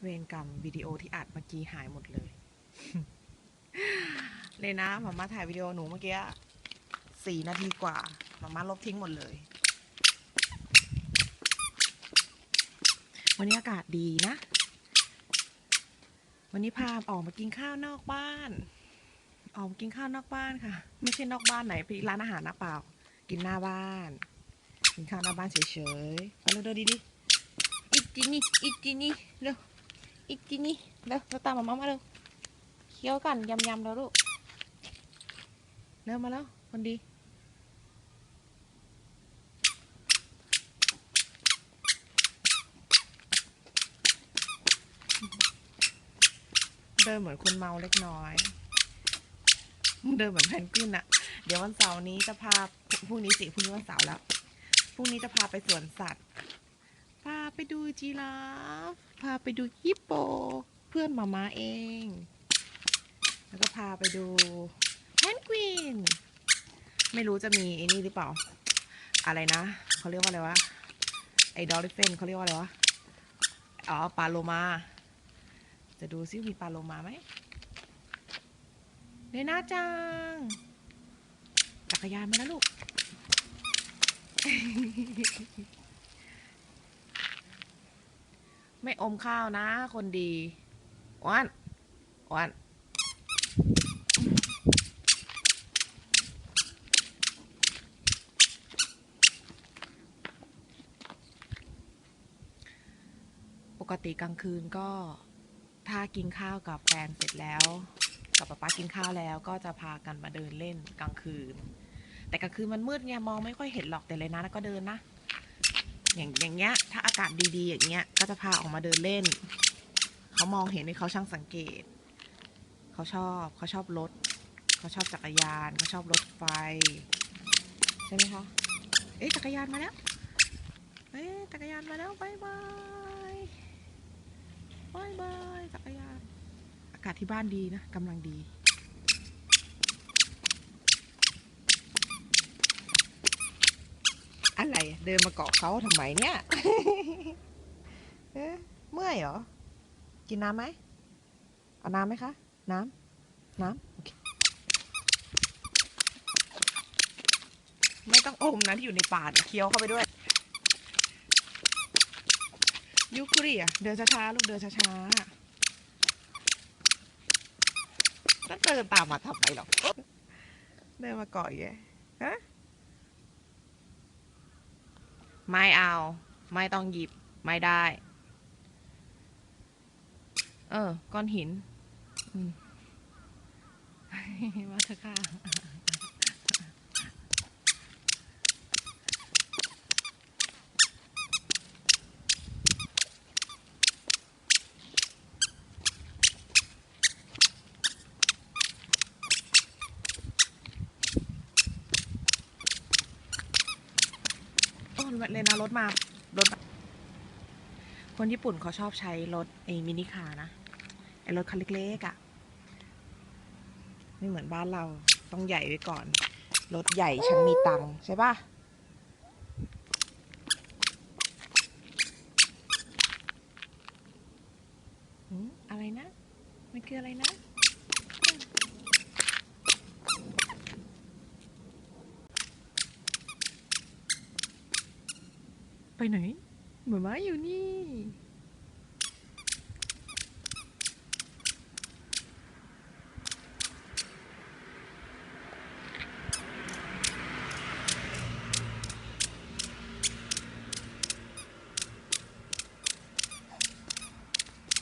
เวรกรรมวิดีโอที่อัดเมื่อกี้หายหมดเลย เลยนะหมาม่าถ่ายวิดีโอหนูเมื่อกี้สี่นาทีกว่าหมาม่าลบทิ้งหมดเลย วันนี้อากาศดีนะ วันนี้พาออกมากินข้าวนอกบ้าน ออกมากินข้าวนอกบ้านค่ะ ไม่ใช่นอกบ้านไหนไปร้านอาหารนะเปล่า กินหน้าบ้าน กินข้าวหน้าบ้านเฉยๆมาเร็วๆดีๆอีจินี่อีจินี่เร็ว อีจินี่เร็วเราตามมาม่ามาเร็วเคี้ยวกันยำๆแล้วลูกเร็วมาแล้วคนดีเดินเหมือนคนเมาเล็กน้อย เดินเหมือนแพนกวินอะเดี๋ยววันเสาร์นี้จะพาพรุ่งนี้สิพรุ่งนี้วันเสาร์แล้วพรุ่งนี้จะพาไปสวนสัตว์ ไปดูจีราฟ พาไปดูฮิปโป เพื่อนมามาเอง แล้วก็พาไปดูแพนกวิน ไม่รู้จะมีไอ้นี่หรือเปล่า อะไรนะเขาเรียกว่าอะไรวะ ไอ้ดอลลิเฟนเขาเรียกว่าอะไรวะ อ๋อ ปลาโลมา จะดูซิมีปลาโลมาไหมเดน่าจัง จักรยานมาแล้วลูก ไม่อมข้าวนะ คนดีอ้วันอ้วันปกติกลางคืนก็ถ้ากินข้าวกับแฟนเสร็จแล้ว กับป๊าป๊ากินข้าวแล้วก็จะพากันมาเดินเล่นกลางคืน แต่กลางคืนมันมืดไงมองไม่ค่อยเห็นหรอกแต่เลยนะแล้วก็เดินนะ อย่างอย่างเงี้ย ถ้าอากาศดีๆ อย่างเงี้ย ก็จะพาออกมาเดินเล่น เขามองเห็นในเขาช่างสังเกต เขาชอบเขาชอบรถ เขาชอบจักรยาน เขาชอบรถไฟ ใช่ไหมคะ เอ๊ะจักรยานมาแล้ว เอ๊ะจักรยานมาแล้วบายบายบายบายจักรยาน อากาศที่บ้านดีนะกำลังดี อะไร เดินมาเกาะเขาทำไมเนี่ยเอ๊ะเมื่อยเหรอ กินน้ำไหมเอาน้ำไหมคะ น้ำ น้ำโอเคไม่ต้องอมนะที่อยู่ในป่าเนี่ยเคี้ยวเข้าไปด้วย ยุคุริอะ เดินช้าๆลูกเดินช้าๆแล้วเดินตามมาทำไมหรอกเดินมาเกาะอย่างเงี้ยฮะ ไม่เอา ไม่ต้องหยิบ ไม่ได้ เออ ก้อนหินมมาเถอะค่ะ เลยนะรถมารถคนญี่ปุ่นเขาชอบใช้รถไอ้มินิคาร์นะไอ้รถคันเล็กๆอะ่ะไม่เหมือนบ้านเราต้องใหญ่ไว้ก่อน รถใหญ่ฉันมีตังค์ใช่ปะหืมอะไรนะ มันคืออะไรนะ ぱいないうまいよね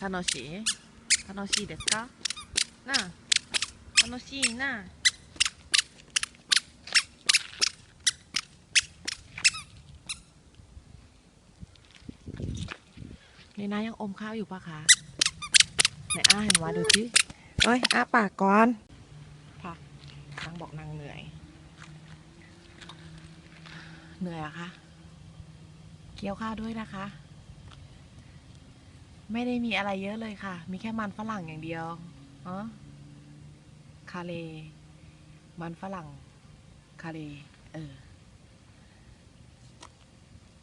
楽しい？楽しいですか？なあ。楽しいな ในน้ายังอมข้าวอยู่ปะคะไหนอ้าเห็นว่าดูสิเอ้ยอ้าปากก่อนพักนางบอกนางเหนื่อย เหนื่อยเหรอะคะเคี้ยวข้าวด้วยนะคะ ไม่ได้มีอะไรเยอะเลยค่ะ มีแค่มันฝรั่งอย่างเดียวอ๋อคาเล มันฝรั่ง คาเล เออ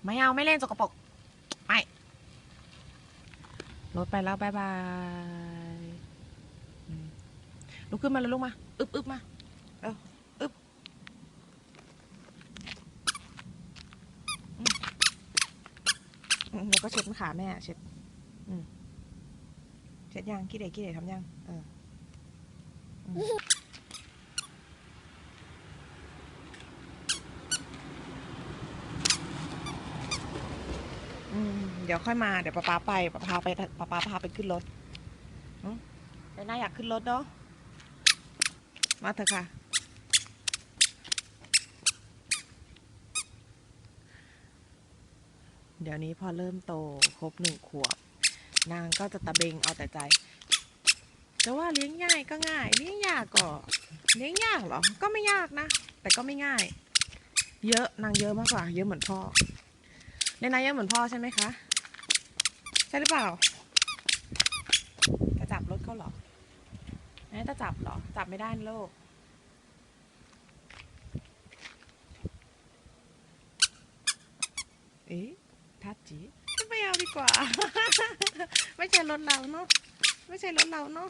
ไม่เอาไม่เล่นสกปรกไม่ รถไปแล้วบายบายลุกขึ้นมาเลยลูกมา อึบอึบมาเอออึบอืมอืมแล้วก็เช็ดขาแม่เช็ดเช็ดยังขี้เด็กขี้เด็กทำยัง เอออืมอืม เดี๋ยวค่อยมา เดี๋ยวป๊าป๊าไปป๊าป๊าไปป๊าป๊าพาไปขึ้นรถอืมไปน่าอยากขึ้นรถเนาะ มาเถอะค่ะ เดี๋ยวนี้พอเริ่มโตครบหนึ่งขวบ นางก็จะตะเบงเอาแต่ใจแต่ว่าเลี้ยงง่ายก็ง่าย เลี้ยงยากก็ เลี้ยงยากเหรอ ก็ไม่ยากนะ แต่ก็ไม่ง่าย เยอะนางเยอะมากกว่า เยอะเหมือนพ่อในนายเยอะเหมือนพ่อใช่ไหมคะ ช่หรือเปล่าจะจับรถเขาเหรอแม่จะจับเหรอ จับไม่ได้นะลูกเอ๊ะทัดจีไม่เอาดีกว่า ไม่ใช่รถเราเนาะไม่ใช่รถเราเนาะ